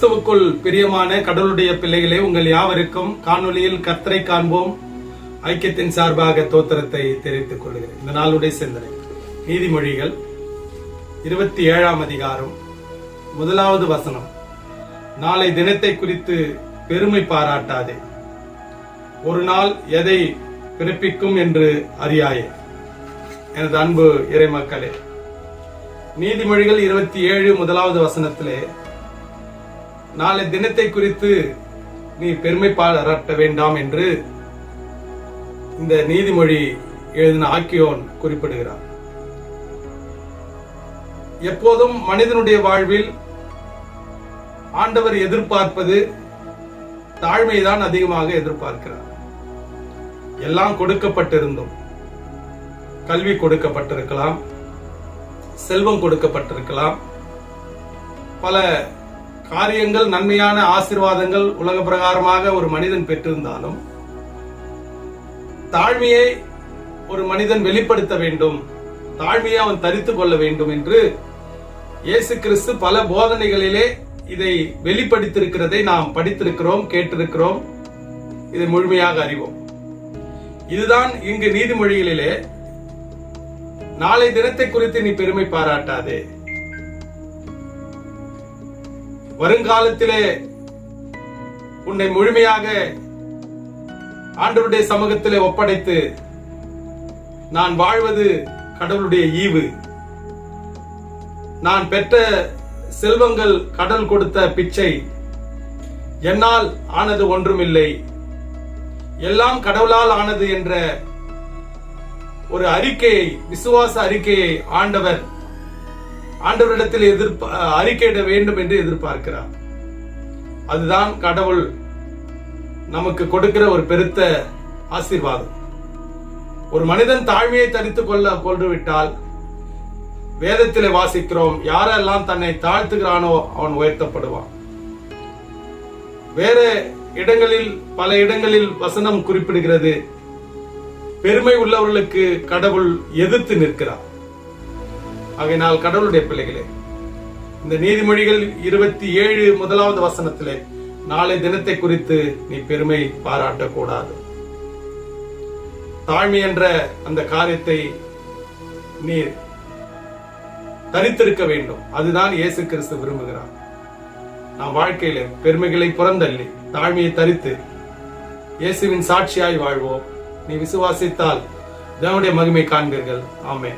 கிறிஸ்துவுக்குள் பிரியமான கடவுளுடைய பிள்ளைகளே உங்கள் யாவருக்கும் காணொலியில் கத்தரை காண்போம். ஐக்கியத்தின் சார்பாக தோத்திரத்தை தெரிவித்துக் கொள்கிறேன். இந்த நாளுடைய சிந்தனை நீதிமொழிகள் இருபத்தி ஏழாம் அதிகாரம் முதலாவது வசனம். நாளை தினத்தை குறித்து பெருமை பாராட்டாதே. ஒரு நாள் எதை பிறப்பிக்கும் என்று அறியாயே. எனது அன்பு இறைமக்களே நீதிமொழிகள் இருபத்தி ஏழு முதலாவது வசனத்திலே நாளை தினத்தை குறித்து நீ பெருமை பாராட்ட வேண்டாம் என்று இந்த நீதிமொழி எழுதின ஆக்கியோன் குறிப்பிடுகிறார் எப்போதும் மனிதனுடைய வாழ்வில் ஆண்டவர் எதிர்பார்ப்பது தாழ்மைதான் அதிகமாக எதிர்பார்க்கிறார். எல்லாம் கொடுக்கப்பட்டிருந்தும் கல்வி கொடுக்கப்பட்டிருக்கலாம் செல்வம் கொடுக்கப்பட்டிருக்கலாம் பல காரியங்கள் நன்மையான ஆசீர்வாதங்கள் உலக பிரகாரமாக ஒரு மனிதன் பெற்றிருந்தாலும் தாழ்மையை ஒரு மனிதன் வெளிப்படுத்த வேண்டும் தாழ்மையை அவன் தரித்துக் கொள்ள வேண்டும் என்று இயேசு கிறிஸ்து பல போதனைகளிலே இதை வெளிப்படுத்தியிருக்கிறதை நாம் படித்திருக்கிறோம் கேட்டிருக்கிறோம். இதை முழுமையாக அறிவோம். இதுதான் இங்கு நீதிமொழிகளிலே நாளை தினத்தை குறித்து நீ பெருமை பாராட்டாதே. வருங்காலத்திலே உன்னை முழுமையாக ஆண்டவருடைய சமூகத்திலே ஒப்படைத்து நான் வாழ்வது கடவுளுடைய ஈவு. நான் பெற்ற செல்வங்கள் கடல் கொடுத்த பிச்சை. என்னால் ஆனது ஒன்றுமில்லை. எல்லாம் கடவுளால் ஆனது என்ற ஒரு அறிக்கையை விசுவாச அறிக்கையை ஆண்டவர் ஆண்டவரிடத்தில் எதிர்ப்பு அறிக்கையிட வேண்டும் என்று எதிர்பார்க்கிறார். அதுதான் கடவுள் நமக்கு கொடுக்கிற ஒரு பெருத்த ஆசீர்வாதம். ஒரு மனிதன் தாழ்மையை தரித்துக் கொள்ள கொண்டுவிட்டால் வேதத்திலே வாசிக்கிறோம் யாரெல்லாம் தன்னை தாழ்த்துகிறானோ அவன் உயர்த்தப்படுவான். வேற இடங்களில் பல இடங்களில் வசனம் குறிப்பிடுகிறது பெருமை உள்ளவர்களுக்கு கடவுள் எதிர்த்து நிற்கிறார். ஆகையினால் கடவுளுடைய பிள்ளைகளே இந்த நீதிமொழிகள் இருபத்தி ஏழு முதலாவது வசனத்திலே நாளை தினத்தை குறித்து நீ பெருமை பாராட்டக்கூடாது. தாழ்மை என்ற அந்த காரியத்தை நீ தரித்திருக்க வேண்டும். அதுதான் இயேசு கிறிஸ்து விரும்புகிறார். நாம் வாழ்க்கையில பெருமைகளை புறந்தள்ளி தாழ்மையை தரித்து இயேசுவின் சாட்சியாய் வாழ்வோம். நீ விசுவாசித்தால் தேவனுடைய மகிமை காண்பீர்கள். ஆமே